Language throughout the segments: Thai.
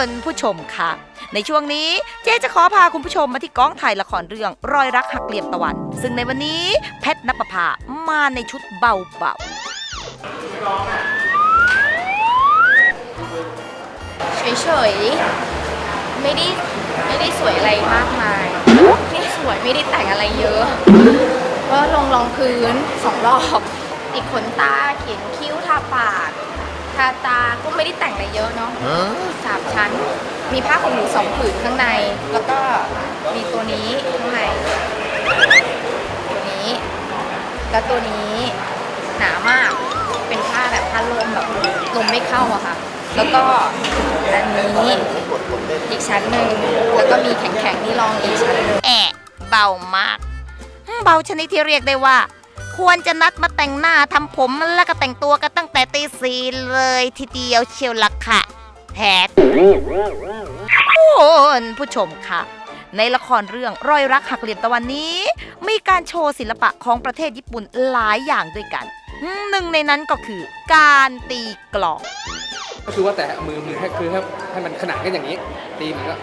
คุณผู้ชมค่ะ ในช่วงนี้เจ๊จะขอพาคุณผู้ชมมาที่กองถ่ายละครเรื่องรอยรักหักเหลี่ยมตะวัน ซึ่งในวันนี้แพทนปภามาในชุดเบาเฉยๆ ไม่ได้ไม่ได้สวยอะไรมากมายไม่สวยไม่ได้แต่งอะไรเยอะ ก็ลงรองพื้นสองรอบติดขนตาเขียนคิ้วทาปากาตาก็ไม่ได้แต่งอะไรเยอะเนาะสามชั้น มีผ้าขนหนูสองผืนข้างใน แล้วก็มีตัวนี้ข้างใน ตัวนี้ แล้วตัวนี้หนามาก เป็นผ้าแบบผ้าลมแบบลมไม่เข้าอะค่ะ แล้วก็อันนี้อีกชั้นหนึ่ง แล้วก็มีแข็งๆนี่รองอีกชั้นหนึ่งๆแอะเบามาก เบาชนิดที่เรียกได้ว่า ควรจะนัดมาแต่งหน้าทำผมแล้วก็แต่งตัวกันตั้งแต่ตีสี่เลยทีเดียวเชียวละค่ะแพทคุณผู้ชมค่ะ ในละครเรื่องรอยรักหักเหลี่ยมตะวันนี้ มีการโชว์ศิลปะของประเทศญี่ปุ่นหลายอย่างด้วยกัน หนึ่งในนั้นก็คือการตีกลองก็คือว่าแต่มือมือให้คือให้ให้มันขนาดกันอย่างนี้ ตีมันก็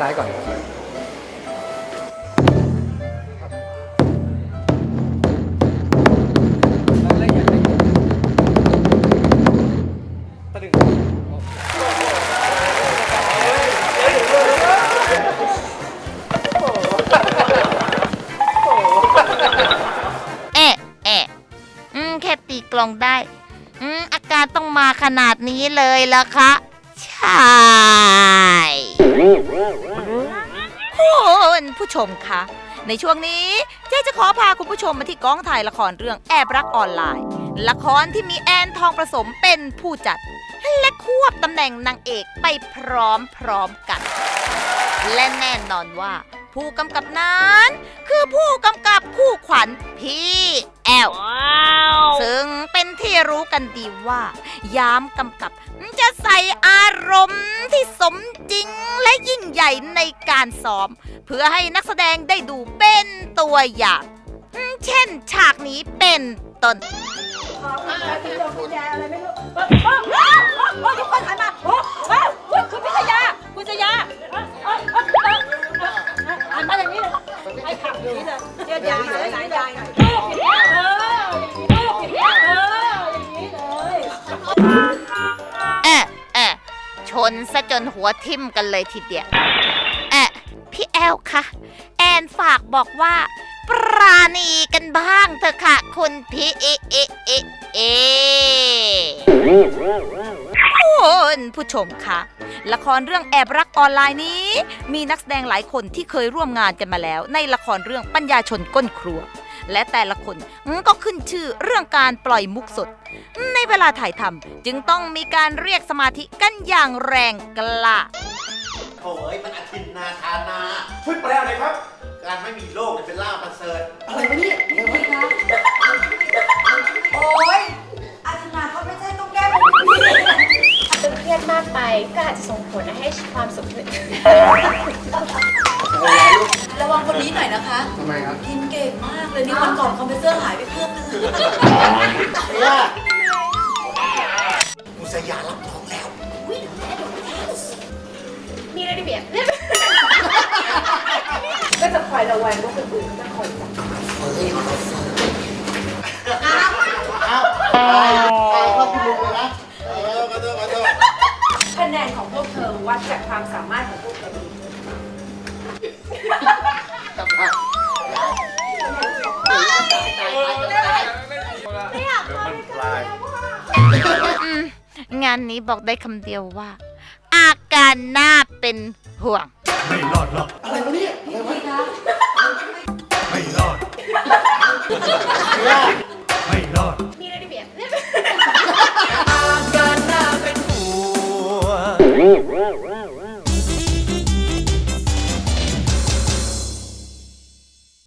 ซ้ายก่อนตะดึงแอะแอะอืมแค่ตีกลองได้ อืมอาการต้องมาขนาดนี้เลยละคะ ใช่ ผู้ชมคะในช่วงนี้เจ๊จะขอพาคุณผู้ชมมาที่กองถ่ายละครเรื่องแอบรักออนไลน์ ละครที่มีแอนทองประสมเป็นผู้จัด และควบตำแหน่งนางเอกไปพร้อมๆกัน และแน่นอนว่าผู้กำกับนั้น คือผู้กำกับคู่ขวัญพี่แอลซึ่งเป็น ที่รู้กันดีว่า ยามกำกับจะใส่อารมณ์ที่สมจริงและยิ่งใหญ่ในการซ้อม เพื่อให้นักแสดงได้ดูเป็นตัวอย่าง เช่นฉากนี้เป็นต้นทุกคนหันมาโอ้คุณพิชยาคุณชยาหันมาอย่างนี้เลยให้ขับอย่างนี้เลยเจียดยาเลยไหนยาย ซะจนหัวทิ่มกันเลยทีเดียวแอะพี่แอลคะแอนฝากบอกว่า ปราณีกันบ้างเถอะค่ะ คุณพี่เอเอเอเอคุณผู้ชมคะละครเรื่องแอบรักออนไลน์นี้ มีนักแสดงหลายคนที่เคยร่วมงานกันมาแล้ว ในละครเรื่องปัญญาชนก้นครัว และแต่ละคนก็ขึ้นชื่อเรื่องการปล่อยมุกสด ในเวลาถ่ายทำจึงต้องมีการเรียกสมาธิกันอย่างแรงกล้าโอ้ยมันอาทินนาธานาช่วยแปลหน่อยครับ การไม่มีโรคเนี่ยเป็นล่าประเสริฐอะไรวะเนี่ยอะไรวะโอ้ยอาชนาเขาไม่ใช่ต้องแก้ผมพี่ตึงเครียดมากไปก็อาจจะส่งผลให้ความสุขขึ้น ระวังคนนี้หน่อยนะคะ ทำไมครับกินเก่งมากเลยนี่วันก่อนคอมพิวเตอร์หายไปเครื่องนึงเนี่ยมุสยารับท้องแล้ว มีอะไรดีเบียดก็จะคอยระแวงว่าคนอื่นจะคอยจับอ้าวอ้าวอ้าวเข้าคุณลุงเลยนะเออมาเถอะมาเถอะคะแนนของพวกเธอวัดจากความสามารถของพวกเธอ อืมงานนี้บอกได้คำเดียวว่า อาการน่าเป็นห่วง ไม่รอดหรอก อะไรวะเนี่ยอะไรวะไม่รอด ไม่รอด